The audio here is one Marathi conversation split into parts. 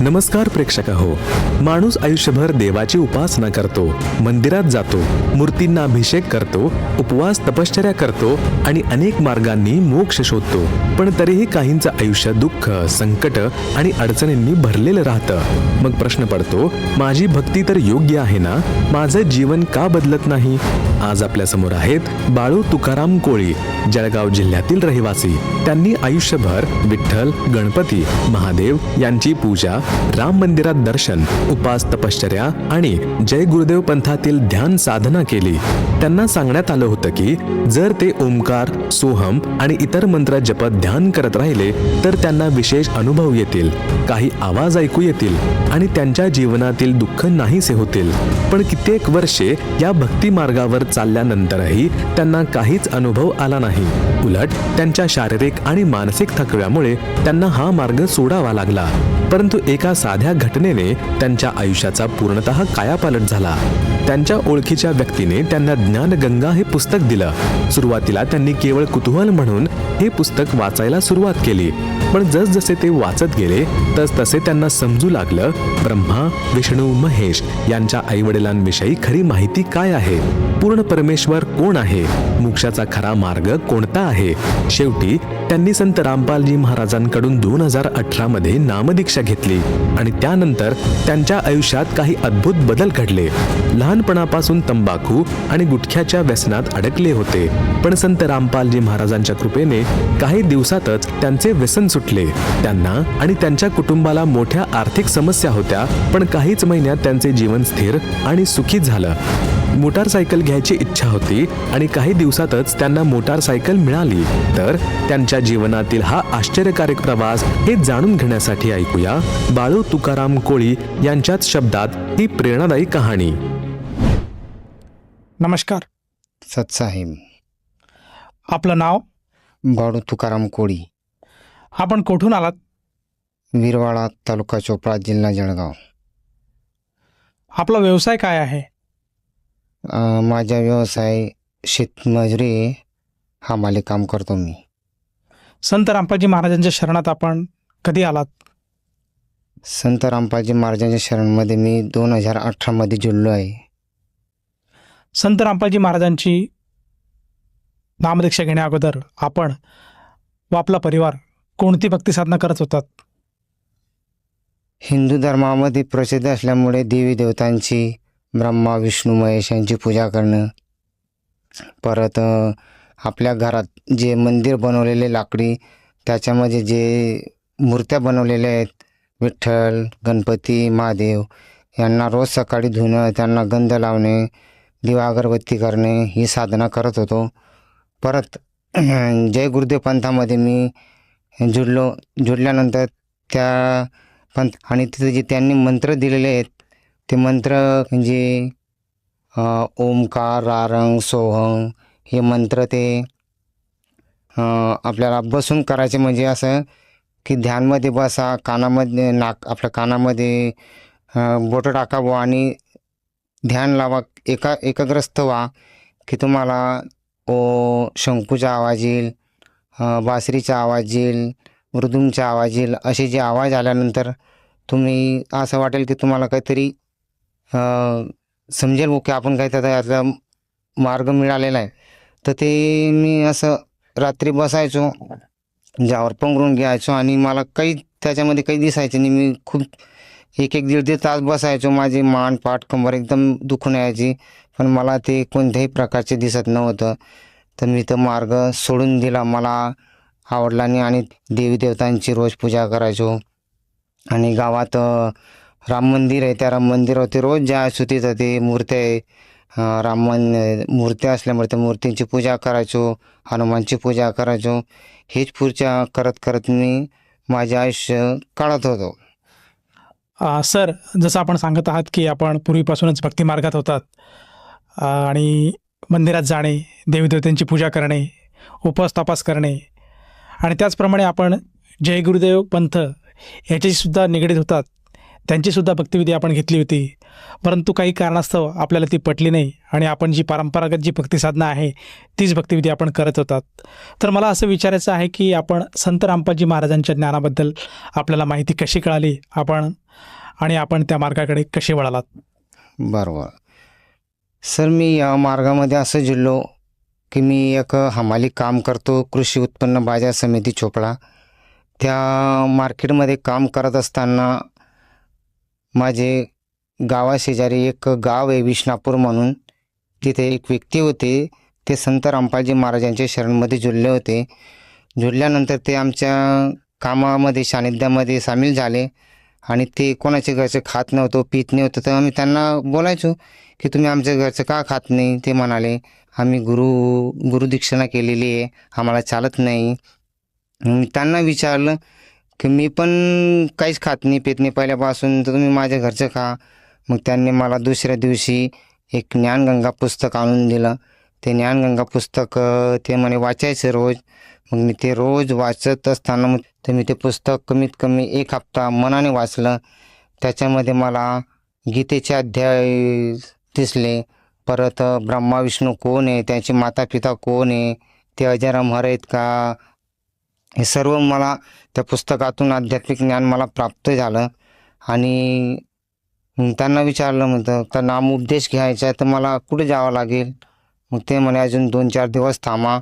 नमस्कार प्रेक्षक हो माणूस आयुष्यभर देवाची उपासना करतो मंदिरात जातो मूर्तींना अभिषेक करतो उपवास तपश्चर्या करतो आणि अनेक मार्गांनी मोक्ष शोधतो. पण तरीही काहींचं आयुष्य दुःख संकट आणि अडचणींनी भरलेलं राहतं. मग प्रश्न पडतो माझी भक्ती तर योग्य आहे ना? माझं जीवन का बदलत नाही? आज आपल्यासमोर आहेत बाळू तुकाराम कोळी जळगाव जिल्ह्यातील रहिवासी. त्यांनी आयुष्यभर विठ्ठल गणपती महादेव यांची पूजा राम मंदिरात दर्शन उपास तपश्चर्या आणि जय गुरुदेव पंथातील ध्यान साधना केली. त्यांना सांगण्यात आलं होतं की जर ते ओंकार सोहम आणि इतर मंत्र जपत ध्यान करत राहिले तर त्यांना विशेष अनुभव येतील. काही आवाज ऐकू येतील आणि त्यांच्या जीवनातील दुःख नाहीसे होतील. पण कित्येक वर्षे या भक्ती मार्गावर चालल्यानंतरही त्यांना काहीच अनुभव आला नाही. उलट त्यांच्या शारीरिक आणि मानसिक थकव्यामुळे त्यांना हा मार्ग सोडावा लागला. परंतु एका साध्या घटनेने त्यांच्या आयुष्याचा पूर्णतः कायापालट झाला. त्यांच्या ओळखीच्या व्यक्तीने त्यांना ज्ञानगंगा हे पुस्तक दिलं. सुरुवातीला त्यांनी केवळ कुतूहल म्हणून हे पुस्तक वाचायला सुरुवात केली. पण जसजसे ते वाचत गेले तस तसे त्यांना समजू लागलं ब्रह्मा विष्णू महेश यांच्या आईवडिलांविषयी खरी माहिती काय आहे? पूर्ण परमेश्वर कोण आहे? मोक्षाचा खरा मार्ग कोणता आहे? शेवटी त्यांनी संत रामपालजी महाराजांकडून दोन हजार अठरा मध्ये नामदीक्षा घेतली आणि त्यानंतर त्यांच्या आयुष्यात काही अद्भुत बदल घडले. लहानपणापासून तंबाखू आणि गुटख्याच्या व्यसनात अडकले होते. पण संत रामपालजी महाराजांच्या कृपेने काही दिवसातच त्यांचे व्यसन सुटले. त्यांना आणि त्यांच्या कुटुंबाला मोठ्या आर्थिक समस्या होत्या पण काहीच महिन्यात त्यांचे जीवन स्थिर आणि सुखी झालं. मोटारसायकल घ्यायची इच्छा होती आणि काही दिवसातच त्यांना मोटारसायकल मिळाली. तर त्यांच्या जीवनातील हा आश्चर्यकारक प्रवास हे जाणून घेण्यासाठी ऐकूया बाळू तुकाराम कोळी यांच्याच शब्दात ही प्रेरणादायी कहाणी. नमस्कार. सत्साहेब. आपलं नाव? बाळू तुकाराम कोळी. आपण कुठून आलात? विरवाडा तालुका चोपडा जिल्हा जळगाव. आपला व्यवसाय काय आहे? अं, माझा व्यवसाय शेतमजुरी आहे. हा माले काम करतो मी. संत रामपाजी महाराजांच्या शरणात आपण कधी आलात? संत रामपालजी महाराजांच्या शरणमध्ये मी दोन हजार अठरामध्ये जुळलो आहे. संत रामपाजी महाराजांची नामदीक्षा घेण्या अगोदर आपण व आपला परिवार कोणती भक्ती साधना करत होतात? हिंदू धर्मामध्ये प्रसिद्ध असल्यामुळे देवी देवतांची ब्रह्मा विष्णू महेश यांची पूजा करणं परत आपल्या घरात जे मंदिर बनवलेले लाकडी त्याच्यामध्ये जे मूर्त्या बनवलेल्या आहेत विठ्ठल गणपती महादेव यांना रोज सकाळी धुणं त्यांना गंध लावणे दिवा अगरबत्ती करणे ही साधना करत होतो. परत जय गुरुदेव पंथामध्ये मी जुडलो जुडल्यानंतर त्या पंथ आणि तिथे जे त्यांनी मंत्र दिलेले आहेत ते मंत्र म्हणजे ओमकार रारंग सोहंग हे मंत्र ते आपल्याला बसून करायचे म्हणजे असं की ध्यानमध्ये बसा कानामध्ये नाक आपल्या कानामध्ये बोटं टाकावं आणि ध्यान लावा एका एकाग्रस्त व्हा की तुम्हाला ओ शंकूचा आवाज येईल बासरीचा आवाज येईल मृदुंगचा आवाज येईल असे जे आवाज आल्यानंतर तुम्ही असं वाटेल की तुम्हाला काहीतरी समजेल ओके की आपण त्याचा याचा मार्ग मिळालेला आहे. तर ते मी असं रात्री बसायचो ज्यावर पंगरून घ्यायचो आणि मला काही त्याच्यामध्ये काही दिसायचं नाही. मी खूप एक एक दीड दीड तास बसायचो. माझी मान पाठ कंबर एकदम दुखून यायची. पण मला ते कोणत्याही प्रकारचे दिसत नव्हतं. तर मी तो मार्ग सोडून दिला. मला आवडला नाही आणि देवी देवतांची रोज पूजा करायचो. आणि गावात राम मंदिर आहे. त्या राम मंदिरावरती रोज जायचो तिथं ते मूर्त्या आहे राम मन मूर्त्या असल्यामुळे त्या मूर्तींची पूजा करायचो हनुमानची पूजा करायचो. हेच पूजा करत करत मी माझे आयुष्य काढत होतो. सर जसं आपण सांगत आहात की आपण पूर्वीपासूनच भक्ती मार्गात होतात. आणि मंदिरात जाणे देवीदेवतांची पूजा करणे उपवास तपास करणे. आणि त्याचप्रमाणे आपण जय गुरुदेव पंथ याच्याशीसुद्धा निगडीत होतात. त्यांचीसुद्धा भक्तिविधी आपण घेतली होती. परंतु काही कारणास्तव आपल्याला ती पटली नाही आणि आपण जी परंपरागत जी भक्तिसाधना आहे तीच भक्तिविधी आपण करत होतात. तर मला असं विचारायचं आहे की आपण संत रामपाजी महाराजांच्या ज्ञानाबद्दल आपल्याला माहिती कशी कळाली? आपण आणि आपण त्या मार्गाकडे कसे वळालात? बरोबर. सर मी या मार्गामध्ये असं जिल्लो की मी एक हमाली काम करतो कृषी उत्पन्न बाजार समिती चोपडा. त्या मार्केटमध्ये काम करत असताना माझे गावाशेजारी एक गाव आहे विष्णापूर म्हणून. तिथे एक व्यक्ती होते ते संत रामपालजी महाराजांच्या शरणमध्ये जुळले होते. जुळल्यानंतर ते आमच्या कामामध्ये सानिध्यामध्ये सामील झाले. आणि ते कोणाच्या घरचं खात नव्हतं पित नव्हतं तर आम्ही त्यांना बोलायचो की तुम्ही आमच्या घरचं का खात नाही? ते म्हणाले आम्ही गुरु गुरुदीक्षणा केलेली आहे आम्हाला चालत नाही. त्यांना विचारलं की मी पण काहीच खात नाही पित नाही. पहिल्यापासून तर तुम्ही माझ्या घरचं खा. मग त्यांनी मला दुसऱ्या दिवशी एक ज्ञानगंगा पुस्तक आणून दिलं. ते ज्ञानगंगा पुस्तक ते म्हणे वाचायचं रोज. मग मी ते रोज वाचत असताना मग तर मी ते पुस्तक कमीत कमी एक हप्ता मनाने वाचलं. त्याच्यामध्ये मला गीतेचे अध्याय दिसले. परत ब्रह्मा विष्णू कोण आहे? त्यांचे माता पिता कोण आहे? ते अजरामर आहेत का? हे सर्व मला त्या पुस्तकातून आध्यात्मिक ज्ञान मला प्राप्त झालं. आणि त्यांना विचारलं म्हणतं तर नाम उपदेश घ्यायचा आहे तर मला कुठे जावं लागेल? मग ते म्हणे अजून दोन चार दिवस थांबा.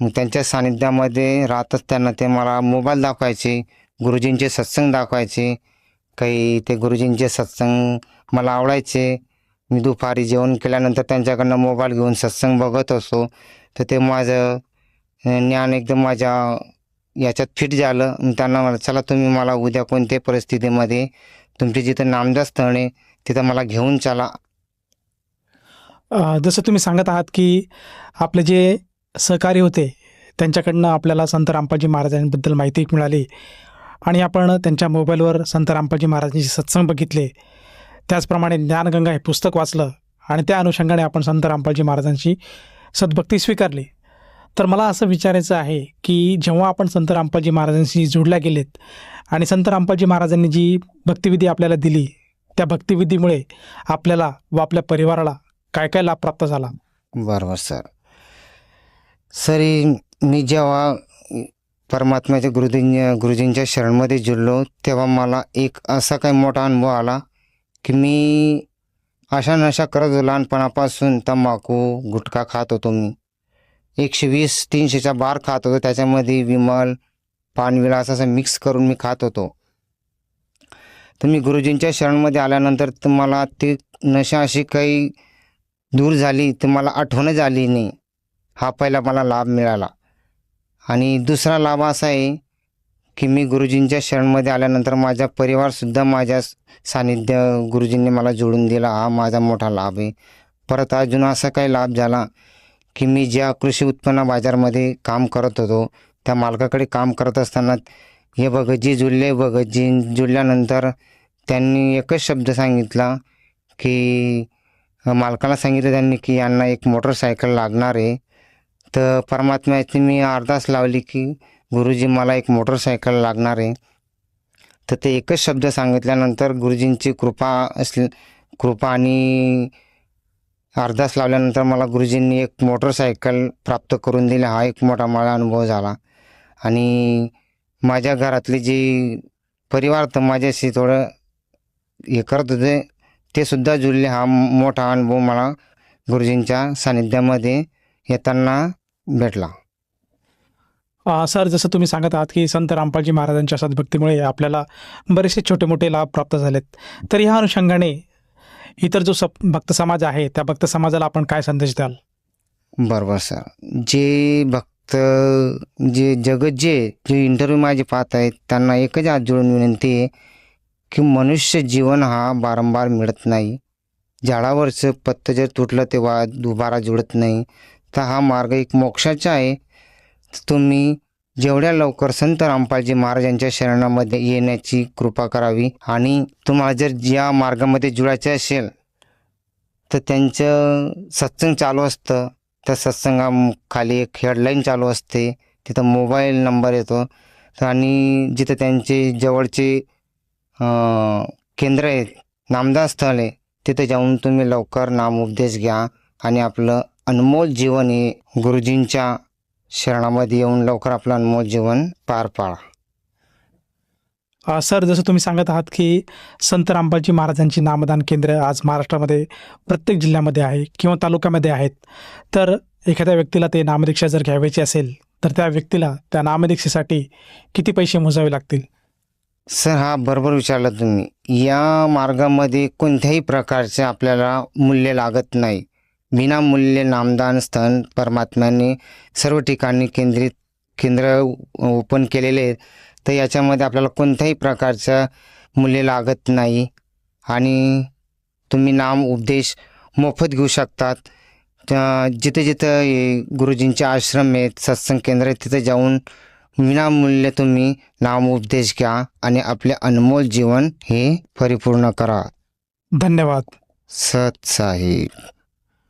मग त्यांच्या सानिध्यामध्ये राहतच त्यांना ते मला मोबाईल दाखवायचे गुरुजींचे सत्संग दाखवायचे. काही ते गुरुजींचे सत्संग मला आवडायचे. मी दुपारी जेवण केल्यानंतर त्यांच्याकडनं मोबाईल घेऊन सत्संग बघत असो. तर ते माझं ज्ञान एकदम माझ्या याच्यात फिट झालं. मग त्यांना मला चला तुम्ही मला उद्या कोणत्या परिस्थितीमध्ये तुमचे जिथं नामदास स्थळ आहे तिथं मला घेऊन चला. जसं तुम्ही सांगत आहात की आपले जे सहकारी होते. त्यांच्याकडनं आपल्याला संत रामपाजी महाराजांबद्दल माहिती मिळाली आणि आपण त्यांच्या मोबाईलवर संत रामपाजी महाराजांचे सत्संग बघितले. त्याचप्रमाणे ज्ञानगंगा हे पुस्तक वाचलं आणि त्या अनुषंगाने आपण संत रामपालजी महाराजांची सद्भक्ती स्वीकारली. तर मला असं विचारायचं आहे की जेव्हा आपण संत रामपालजी महाराजांशी जोडल्या गेलेत आणि संत रामपालजी महाराजांनी जी भक्तिविधी आपल्याला दिली त्या भक्तिविधीमुळे आपल्याला व आपल्या परिवाराला काय काय लाभ प्राप्त झाला? बरोबर सर. सरी मी जेव्हा परमात्म्याच्या गुरुजीं गुरुजींच्या शरणमध्ये जुळलो तेव्हा मला एक असा काही मोठा अनुभव आला की मी अशा नशा करत लहानपणापासून तंबाखू गुटखा खात होतो मी. एकशे वीस तीनशेचा बार खात होतो त्याच्यामध्ये विमल पानविलास असं मिक्स करून मी खात होतो. तर मी गुरुजींच्या शरणमध्ये आल्यानंतर तर मला ती नशा अशी काही दूर झाली तर मला आठवणच आली नाही. हा पहिला मला लाभ मिळाला. आणि दुसरा लाभ असा आहे की मी गुरुजींच्या शरणमध्ये आल्यानंतर माझा परिवारसुद्धा माझ्या सानिध्य गुरुजींनी मला जोडून दिला. हा माझा मोठा लाभ आहे. परत अजून असा काही लाभ झाला की मी ज्या कृषी उत्पन्न बाजारमध्ये काम करत होतो त्या मालकाकडे काम करत असताना हे भगतजी जुळले. भगतजी जुळल्यानंतर त्यांनी एकच शब्द सांगितला की मालकाला सांगितलं त्यांनी की यांना एक मोटरसायकल लागणार आहे. तर परमात्म्याची मी अर्धास लावली की गुरुजी मला एक मोटरसायकल लागणार आहे. तर ते एकच शब्द सांगितल्यानंतर गुरुजींची कृपा असली कृपा आणि अर्धास लावल्यानंतर मला गुरुजींनी एक मोटरसायकल प्राप्त करून दिली. हा एक मोठा मला अनुभव झाला. आणि माझ्या घरातले जे परिवार तर माझ्याशी थोडं हे करत होते ते सुद्धा जुळले. हा मोठा अनुभव मला गुरुजींच्या सानिध्यामध्ये येताना भेटला. सर जसं तुम्ही सांगत आहात की संत रामपालजी महाराजांच्या सद्भक्तीमुळे आपल्याला बरेचसे छोटे मोठे लाभ प्राप्त झालेत. तर ह्या अनुषंगाने इतर जो सप भक्त समाज आहे त्या भक्त समाजाला आपण काय संदेश द्याल? बरोबर सर. जे भक्त जे जगत जे जे इंटरव्ह्यू माझे पाहत आहेत त्यांना एकच हात जोडून विनंती आहे की मनुष्य जीवन हा वारंवार मिळत नाही. झाडावरचं पत्तं जर तुटलं तेव्हा दुबारा जुळत नाही. तर हा मार्ग एक मोक्षाचा आहे. तुम्ही जेवढ्या लवकर संत रामपालजी महाराजांच्या शरणामध्ये येण्याची कृपा करावी आणि तुम्हाला जर या मार्गामध्ये जुळायचं असेल तर त्यांचं सत्संग चालू असतं. त्या सत्संगा खाली एक हेडलाईन चालू असते. तिथं मोबाईल नंबर येतो. आणि जिथं त्यांचे जवळचे केंद्र आहेत नामदान स्थळ आहे तिथे जाऊन तुम्ही लवकर नामोपदेश घ्या आणि आपलं अनमोल जीवन हे गुरुजींच्या शरणामध्ये येऊन लवकर आपलं अनमोल जीवन पार पाडा. सर जसं तुम्ही सांगत आहात की संत रामपालजी महाराजांची नामदान केंद्र आज महाराष्ट्रामध्ये प्रत्येक जिल्ह्यामध्ये आहे किंवा तालुक्यामध्ये आहेत. तर एखाद्या व्यक्तीला ते नामदीक्षा जर घ्यावयाची असेल तर त्या व्यक्तीला त्या नामदीक्षेसाठी किती पैसे मोजावे लागतील? सर हा बरोबर विचारला तुम्ही. या मार्गामध्ये कोणत्याही प्रकारचे आपल्याला मूल्य लागत नाही. विनामूल्य नामदान स्थळ परमात्म्याने सर्व ठिकाणी केंद्रित केंद्र ओपन केलेले आहेत. तर याच्यामध्ये आपल्याला कोणत्याही प्रकारचं मूल्य लागत नाही. आणि तुम्ही नाम उपदेश मोफत घेऊ शकतात. जिथे जिथं गुरुजींचे आश्रम आहेत सत्संग केंद्र आहेत तिथे जाऊन विनामूल्य तुम्ही नामोपदेश घ्या आणि आपले अनमोल जीवन हे परिपूर्ण करा. धन्यवाद. सत साहिब.